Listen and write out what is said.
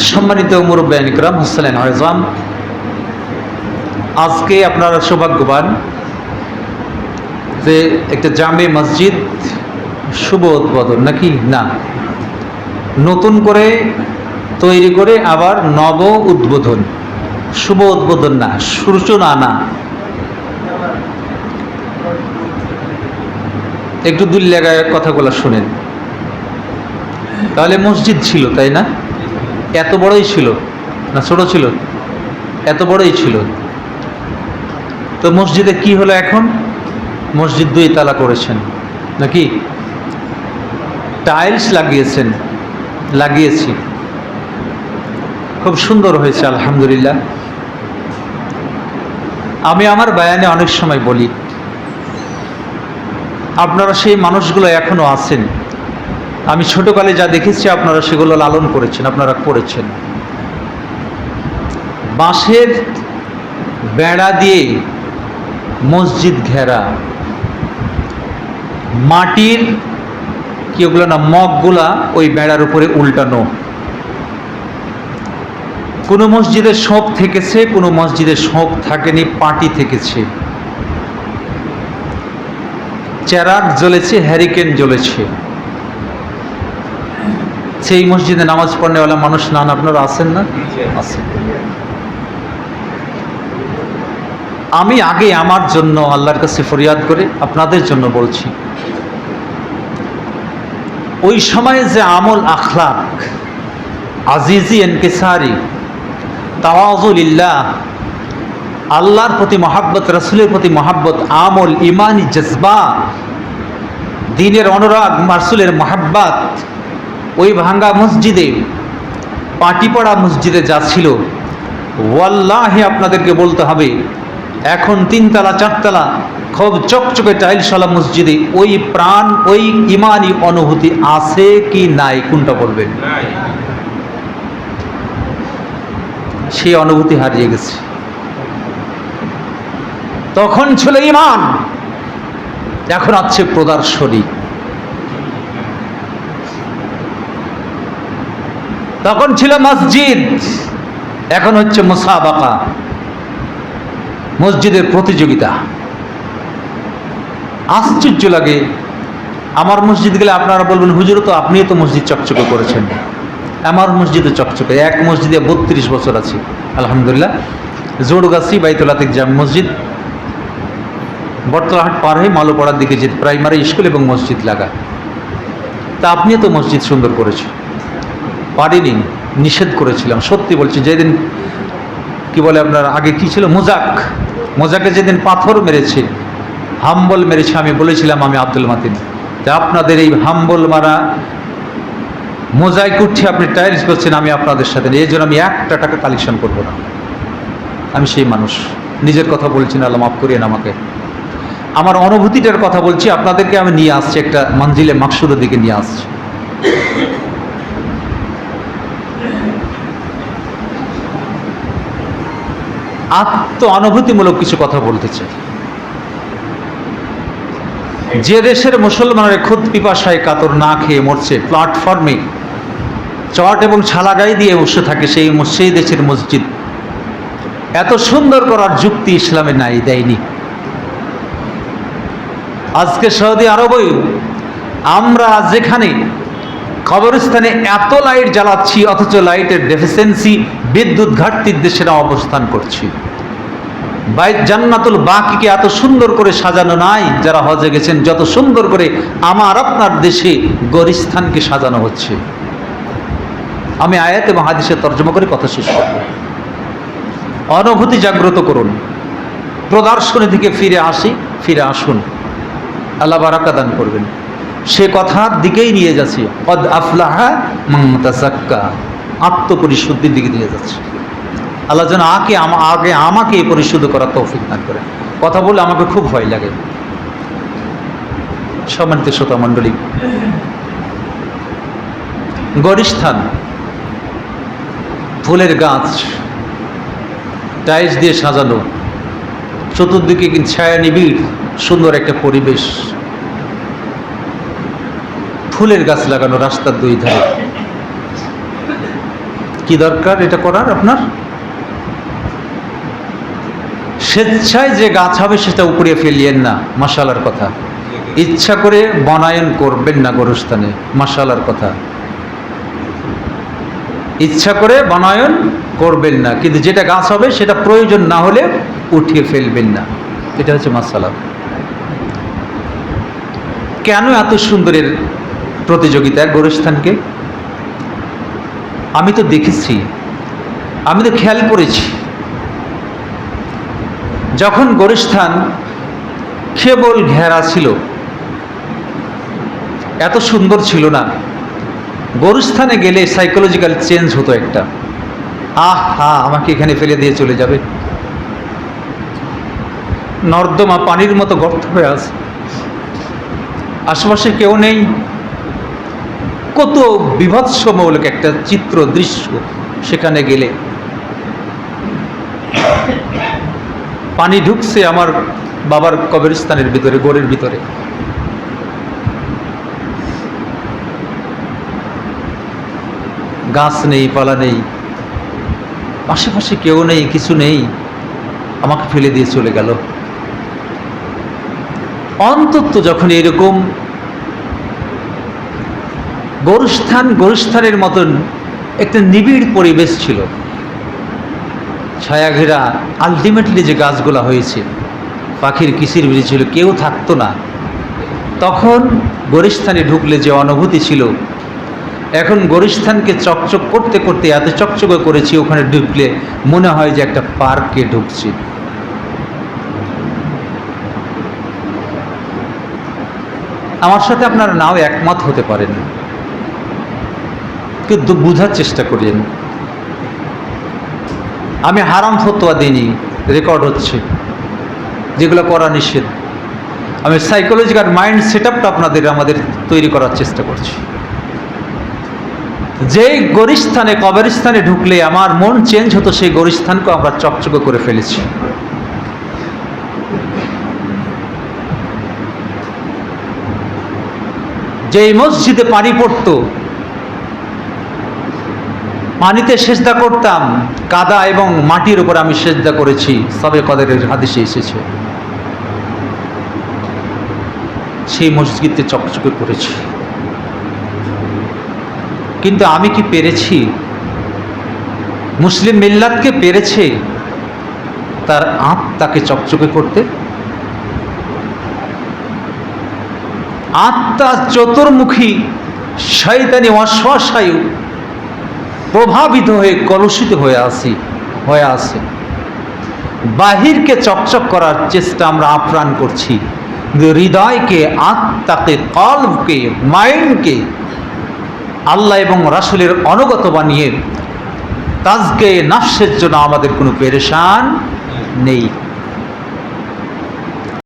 সম্মানিত মুরব্বায়ন ইকরাম হোসেন আজম আজকে আপনারা সৌভাগ্যবান যে একটা জামে মসজিদ শুভ উদ্বোধন, নাকি? না। নতুন করে তৈরি করে আবার নব উদ্বোধন। শুভ উদ্বোধন না সূচনা না। একটু দুই জায়গায় কথাগুলো শোনেন। তাহলে মসজিদ ছিল, তাই না? এত বড়ই ছিল? না, ছোট ছিল? এত বড়ই ছিল? তো মসজিদে কি হলো এখন? মসজিদ দুই তালা করেছেন। নাকি? টাইলস লাগিয়েছেন। লাগিয়েছি। খুব সুন্দর হয়েছে, আলহামদুলিল্লাহ। আমি আমার বায়ানে অনেক সময় বলি, আপনারা সেই মানুষগুলো এখনও আছেন। আমি ছোটকালে যা দেখেছি আপনারা সেগুলো লালন করেছেন, আপনারা করেছেন। বাঁশের বেড়া দিয়ে মসজিদ ঘেরা, মাটির কি ওগুলো না, মগগুলা ওই বেড়ার উপরে উল্টানো। কোনো মসজিদে শোক থেকেছে, কোনো মসজিদে শোক থাকেনি, পাটি থেকেছে। চেরাগ জ্বলেছে, হ্যারিকেন জ্বলেছে। সেই মসজিদে নামাজ পড়নেওয়ালা মানুষ নান আপনারা আছেন না? আছেন। আমি আগে আমার জন্য আল্লাহর কাছে ফরিয়াদ করে আপনাদের জন্য বলছি। ওই সময়ে যে আমল আখলাক, আজিজি এনকেসারি, তাওয়াজুলিল্লাহ, আল্লাহর প্রতি মহাব্বত, রসুলের প্রতি মহাব্বত, আমল ইমানি জজবা, দিনের অনুরাগ, মারসুলের মহাব্বাত ওই ভাঙ্গা মসজিদে পাটিপাড়া মসজিদে যা ছিল ওয়াল্লাহে আপনাদেরকে বলতে হবে এখন তিনতলা চারতলা খুব চকচকে টাইলসওয়ালা মসজিদে ওই প্রাণ ওই ইমানি অনুভূতি আছে কি নাই কোনটা বলবেন? সেই অনুভূতি হারিয়ে গেছে। তখন ছিল ইমান এখন আছে প্রদর্শনী। তখন ছিল মসজিদ, এখন হচ্ছে মুসাবাকা, মসজিদের প্রতিযোগিতা। আশ্চর্য লাগে, আমার মসজিদ গেলে আপনারা বলবেন, হুজুর, তো আপনিও তো মসজিদ চকচকে করেছেন। আমার মসজিদে চকচকে, এক মসজিদে বত্রিশ বছর আছি, আলহামদুলিল্লাহ। জোড়গাছি বাইতুলাতিক জাম মসজিদ, বটতলাহাট পার হয়ে মালোপাড়ার দিকে যে প্রাইমারি স্কুল এবং মসজিদ লাগা। তা আপনিও তো মসজিদ সুন্দর করেছেন। পারিনি নিষেধ করেছিলাম, সত্যি বলছি, যেদিন, কি বলে আপনার, আগে কি ছিল? মোজাক। মোজাকে যেদিন পাথর মেরেছে, হাম্বল মেরেছে, আমি বলেছিলাম আমি আব্দুল মাতিন, যে আপনাদের এই হাম্বল মারা, মোজাইক উঠে আপনি টাইলস করছেন, আমি আপনাদের সাথে এই জন্য আমি একটা টাকা কালেকশন করব না। আমি সেই মানুষ, নিজের কথা বলছি না, আল্লাহ মাফ করিয়েন আমাকে। আমার অনুভূতিটার কথা বলছি, আপনাদেরকে আমি নিয়ে আসছি, একটা মঞ্জিলে মাকসুদের দিকে নিয়ে আসছি। আত্ম অনুভূতিমূলক কিছু কথা বলতে চাই যে দেশের মুসলমানের খুদ পিপাসায় কাতর না খেয়ে মরছে প্ল্যাটফর্মে, চট এবং ছালা গায়ে দিয়ে বসে থাকে সেই সেই দেশের মসজিদ। এত সুন্দর করার যুক্তি ইসলামে নাই, দেয়নি। আজকে সৌদি আরবই, আমরা যেখানে কবরস্থানে এত লাইট জ্বালাচ্ছি, অথচ লাইটের ডেফিসিয়েন্সি বিদ্যুৎ ঘাটতির দেশেরা অবস্থান করছি। বাইত জান্নাতুল বাকিকে এত সুন্দর করে সাজানো নাই, যারা হজে গেছেন, যত সুন্দর করে আমার আপনার দেশে গরিস্থানকে সাজানো হচ্ছে। আমি আয়াত এবং হাদিসে তর্জমা করে কথা শেষ করব। অনুভূতি জাগ্রত করুন। প্রদর্শনী থেকে ফিরে আসি, ফিরে আসুন। আল্লাহ বারাকা দান করবেন। সে কথার দিকেই নিয়ে যাচ্ছি। অদ আফলাহা মাক্কা আত্মপরিশুদ্ধির দিকে নিয়ে যাচ্ছে। আল্লাহ যেন আগে আগে আমাকে পরিশুদ্ধ করার তৌফিক দান করে কথা বলে আমাকে খুব ভয় লাগে। সম্মানিত শ্রোতা মণ্ডলী গরিস্থান ফুলের গাছ, টাইলস দিয়ে সাজানো, চতুর্দিকে কিন্তু ছায়া নিবিড়, সুন্দর একটা পরিবেশ। ফুলের গাছ লাগানো রাস্তার দুই ধারে। কি দরকার এটা করার আপনার? স্বেচ্ছায় যে গাছ হবে সেটা উপরে ফেলিয়েন না মশালার কথা। ইচ্ছা করে বনায়ন করবেন না গোরস্থানে মশালার কথা। ইচ্ছা করে বনায়ন করবেন না, কিন্তু যেটা গাছ হবে সেটা প্রয়োজন না হলে উঠিয়ে ফেলবেন না। এটা হচ্ছে মাসালা কেন এত সুন্দরের প্রতিযোগিতা গোরস্থানকে? আমি তো দেখেছি, আমি তো খেয়াল করেছি। যখন গোরস্থান কেবল ঘেরা ছিল, এত সুন্দর ছিল না, গরুস্থানে গেলে সাইকোলজিক্যাল চেঞ্জ হতো একটা। আহ হা আমাকে এখানে ফেলে দিয়ে চলে যাবে। নর্দমা পানির মতো গর্ত হয়ে আছে। আশেপাশে কেউ নেই। কত বিভৎসমূলক একটা চিত্র দৃশ্য সেখানে গেলে। পানি ঢুকছে আমার বাবার কবরস্থানের ভিতরে গোড়ের ভিতরে। গাছ নেই, পালা নেই, আশেপাশে কেউ নেই, কিছু নেই, আমাকে ফেলে দিয়ে চলে গেল। অন্তত যখন এরকম গরুস্থান গরুস্থানের মতন একটা নিবিড় পরিবেশ ছিল। ছায়া ঘেরা আলটিমেটলি যে গাছগুলা হয়েছে, পাখির কিসির বিড়ি ছিল, কেউ থাকতো না। তখন গরিস্থানে ঢুকলে যে অনুভূতি ছিল, এখন গরিস্থানকে চকচক করতে করতে, এত চকচকে করেছি, ওখানে ঢুকলে মনে হয় যে একটা পার্কে ঢুকছি। আমার সাথে আপনারা নাও একমত হতে পারেন। কিন্তু বোঝার চেষ্টা করেন আমি হারাম ফতোয়া দিইনি রেকর্ড হচ্ছে, যেগুলো করা নিষেধ। আমি সাইকোলজিক্যাল মাইন্ড সেট আপটা আপনাদের, আমাদের তৈরি করার চেষ্টা করছি। যেই গরিস্থানে, কবরস্থানে ঢুকলে আমার মন চেঞ্জ হতো, সেই গরিস্থানকে আমরা চকচকে করে ফেলেছি। যেই মসজিদে পানি পড়তো পানিতে সেজদা করতাম। কাদা এবং মাটির উপর আমি সেজদা করেছি। সবে কদের হাদিসে এসেছে। সেই মসজিদে চকচকে করেছি। কিন্তু আমি কি পেরেছি? মুসলিম মিল্লাতকে পেরেছে? তার আঁত তাকে চকচকে করতে? আত্মা চতুর্মুখী, শয়তানি অশ্বাসায়ু প্রভাবিত হয়ে, কলুষিত হয়ে আসি, হয়ে আসে। বাহিরকে চকচক করার চেষ্টা আমরা আপ্রাণ করছি। হৃদয়কে, আত্মাকে, কলবকে, মাইন্ডকে আল্লাহ এবং রাসুলের অনুগত বানিয়ে তাজকে, নাফসের জন্য আমাদের কোনো পেরেশান নেই।